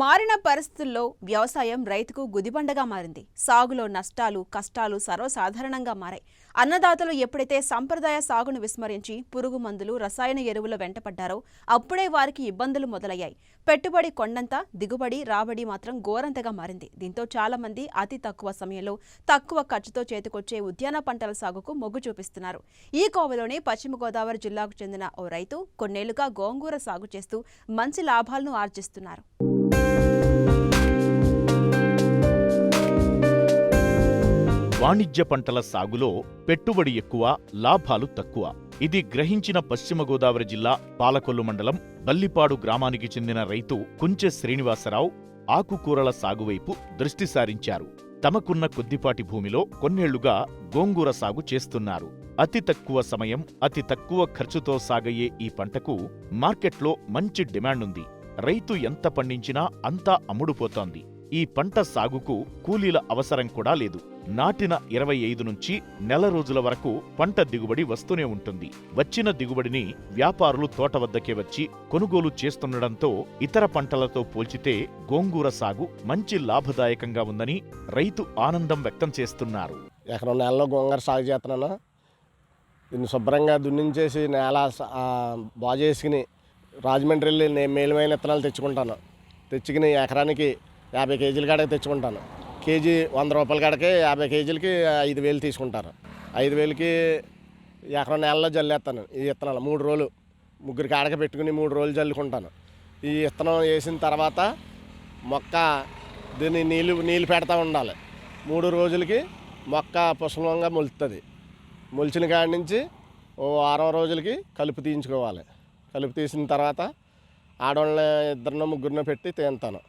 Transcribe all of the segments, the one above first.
మారిన పరిస్థితుల్లో వ్యవసాయం రైతుకు గుదిబండగా మారింది. సాగులో నష్టాలు కష్టాలు సర్వసాధారణంగా మారాయి. అన్నదాతలు ఎప్పుడైతే సంప్రదాయ సాగును విస్మరించి పురుగు మందులు రసాయన ఎరువుల వెంటపడ్డారో అప్పుడే వారికి ఇబ్బందులు మొదలయ్యాయి. పెట్టుబడి కొండంత దిగుబడి రాబడి మాత్రం ఘోరంతగా మారింది. దీంతో చాలామంది అతి తక్కువ సమయంలో తక్కువ ఖర్చుతో చేతికొచ్చే ఉద్యాన పంటల సాగుకు మొగ్గు చూపిస్తున్నారు. ఈ కోవలోనే పశ్చిమ గోదావరి జిల్లాకు చెందిన ఓ రైతు కొన్నేళ్ళుగా గోంగూర సాగు చేస్తూ మంచి లాభాలను ఆర్జిస్తున్నారు. వాణిజ్య పంటల సాగులో పెట్టుబడి ఎక్కువ లాభాలు తక్కువ. ఇది గ్రహించిన పశ్చిమ గోదావరి జిల్లా పాలకొల్లు మండలం బల్లిపాడు గ్రామానికి చెందిన రైతు కుంచె శ్రీనివాసరావు ఆకుకూరల సాగువైపు దృష్టి సారించారు. తమకున్న కొద్దిపాటి భూమిలో కొన్నేళ్ళుగా గోంగూర సాగు చేస్తున్నారు. అతి తక్కువ సమయం అతి తక్కువ ఖర్చుతో సాగయ్యే ఈ పంటకు మార్కెట్లో మంచి డిమాండుంది. రైతు ఎంత పండించినా అంతా అమ్ముడుపోతోంది. ఈ పంట సాగుకు కూలీల అవసరం కూడా లేదు. నాటిన ఇరవై ఐదు నుంచి నెల రోజుల వరకు పంట దిగుబడి వస్తూనే ఉంటుంది. వచ్చిన దిగుబడిని వ్యాపారులు తోట వద్దకే వచ్చి కొనుగోలు చేస్తుండటంతో ఇతర పంటలతో పోల్చితే గోంగూర సాగు మంచి లాభదాయకంగా ఉందని రైతు ఆనందం వ్యక్తం చేస్తున్నారు. ఎకరం నెలలో గోంగూర సాగు చేస్తున్నాను. దీన్ని శుభ్రంగా దున్నించేసి నేల బాగు చేసుకుని రాజమండ్రి వెళ్ళి నేను మేలుమైన విత్తనాలు తెచ్చుకుంటాను. తెచ్చుకుని ఎకరానికి యాభై కేజీల కాడకి తెచ్చుకుంటాను. కేజీ వంద రూపాయల కాడకి యాభై కేజీలకి ఐదు వేలు తీసుకుంటారు. ఐదు వేలకి ఎకరం నెలలో జల్లేస్తాను. ఈ విత్తనాలు మూడు రోజులు ముగ్గురు కాడక పెట్టుకుని మూడు రోజులు జల్లుకుంటాను. ఈ విత్తనం వేసిన తర్వాత మొక్క దీన్ని నీళ్ళు నీళ్ళు పెడతా ఉండాలి. మూడు రోజులకి మొక్క పుష్పంగా మొలుతుంది మొలిచిన కాడి నుంచి ఓ వారం రోజులకి కలుపు తీయించుకోవాలి. కలుపు తీసిన తర్వాత ఆడవాళ్ళని ఇద్దరినో ముగ్గురినో పెట్టి తింటాను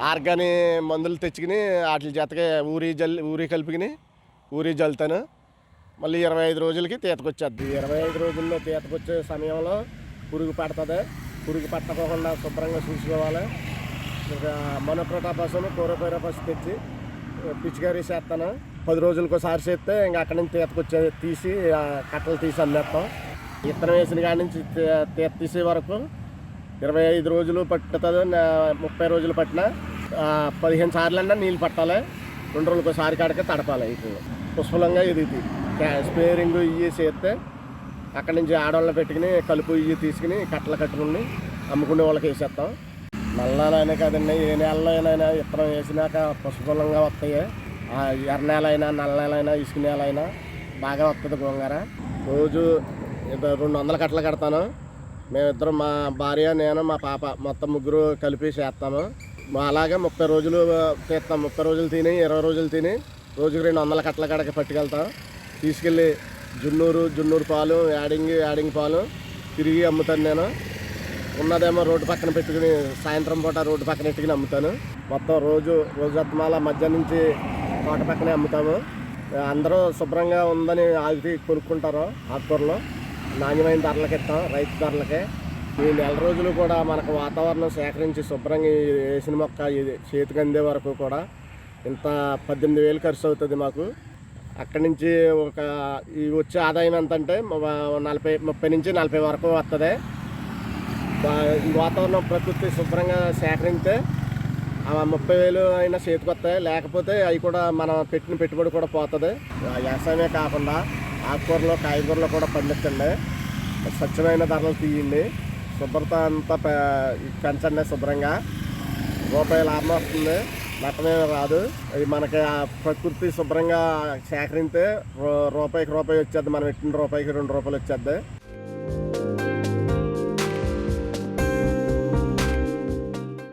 ఆర్గాని మందులు తెచ్చుకుని వాటి జతగా ఊరి జల్ ఊరి కలుపుకుని ఊరి జల్తాను. మళ్ళీ ఇరవై ఐదు రోజులకి తీతకొచ్చేద్ది. ఇరవై ఐదు రోజుల్లో తీతకొచ్చే సమయంలో పురుగు పడుతుంది. పురుగు పట్టకుండా శుభ్రంగా చూసుకోవాలి. ఇక మొనప్రోటాపాసం కోరోపైరాపాస్ తెచ్చి పిచికారీ చేస్తాను. పది రోజులకు ఒకసారి చేస్తే ఇంకా అక్కడి నుంచి తీతకొచ్చే తీసి కట్టలు తీసి అమ్మేస్తాం. ఇత్తనం వేసిన కాడి నుంచి తీ- తీత తీసే వరకు ఇరవై ఐదు రోజులు పట్టుతుంది ముప్పై రోజులు పట్టిన పదిహేను పదిహేను సార్లన్నా నీళ్ళు పట్టాలి. రెండు రోజులకు ఒకసారి కాడకే తడపాలి వీటిని పుష్పలంగా ఎదుగుతాయి స్పేరింగ్ ఇవి చేస్తే అక్కడి నుంచి ఆడవాళ్ళని పెట్టుకుని కలుపు ఇవి తీసుకుని కట్టలు కట్టుకుని అమ్ముకునే వాళ్ళకి వేసేస్తాం. నల్లనైనా కదండి ఏ నెలలో అయినా విత్తనం వేసినాక పుష్పలంగా వస్తాయి. ఆ ఎర్ర నేల నల్ల నేల అయినా ఇసుక నేలైనా బాగా వస్తుంది గోంగూర. రోజు రెండు వందల కట్టలు కడతాను. మేమిద్దరం మా భార్య నేను మా పాప మొత్తం ముగ్గురు కలిపి చేస్తాము. మా అలాగే ముప్పై రోజులు తీస్తాం. ముప్పై రోజులు తిని ఇరవై రోజులు తిని రోజుకి రెండు వందల కట్టల కడక పట్టుకెళ్తాం. తీసుకెళ్ళి జున్నూరు జున్నూరు పాలు యాడింగ్ యాడింగ్ పాలు తిరిగి అమ్ముతాను నేను. ఉన్నదేమో రోడ్డు పక్కన పెట్టుకుని సాయంత్రం పూట రోడ్డు పక్కన పెట్టుకుని అమ్ముతాను. మొత్తం రోజు రోజు అత్తమాల మధ్య నుంచి తోట పక్కనే అమ్ముతాము. అందరూ శుభ్రంగా ఉందని ఆగి కొనుక్కుంటారు ఆకుకూరలో. నాణ్యమైన ధరలకి ఇస్తాం రైతు ధరలకే. ఈ నెల రోజులు కూడా మనకు వాతావరణం సేకరించి శుభ్రంగా వేసిన మొక్క ఇది చేతికి అందే వరకు కూడా ఇంత పద్దెనిమిది వేలు ఖర్చు అవుతుంది మాకు. అక్కడి నుంచి ఒక ఈ వచ్చే ఆదాయం ఎంత అంటే నలభై ముప్పై నుంచి నలభై వరకు వస్తుంది ఈ వాతావరణం ప్రకృతి శుభ్రంగా సేకరిస్తే ముప్పై వేలు అయినా చేతికి వస్తాయి. లేకపోతే అవి కూడా మనం పెట్టిన పెట్టుబడి కూడా పోతుంది. ఆ వ్యవసాయమే కాకుండా ఆకుకూరలు కాయగూరలు కూడా పండించండి స్వచ్ఛమైన ధరలు తీయండి. శుభ్రత అంతా పె- పెంచండి శుభ్రంగా. రూపాయి లాభం వస్తుంది. నష్టమేమి రాదు. ఇది మనకి ఆ ప్రకృతి శుభ్రంగా సేకరిస్తే రూపాయికి రూపాయి వచ్చేది. మనం పెట్టిన రూపాయికి రెండు రూపాయలు వచ్చేది.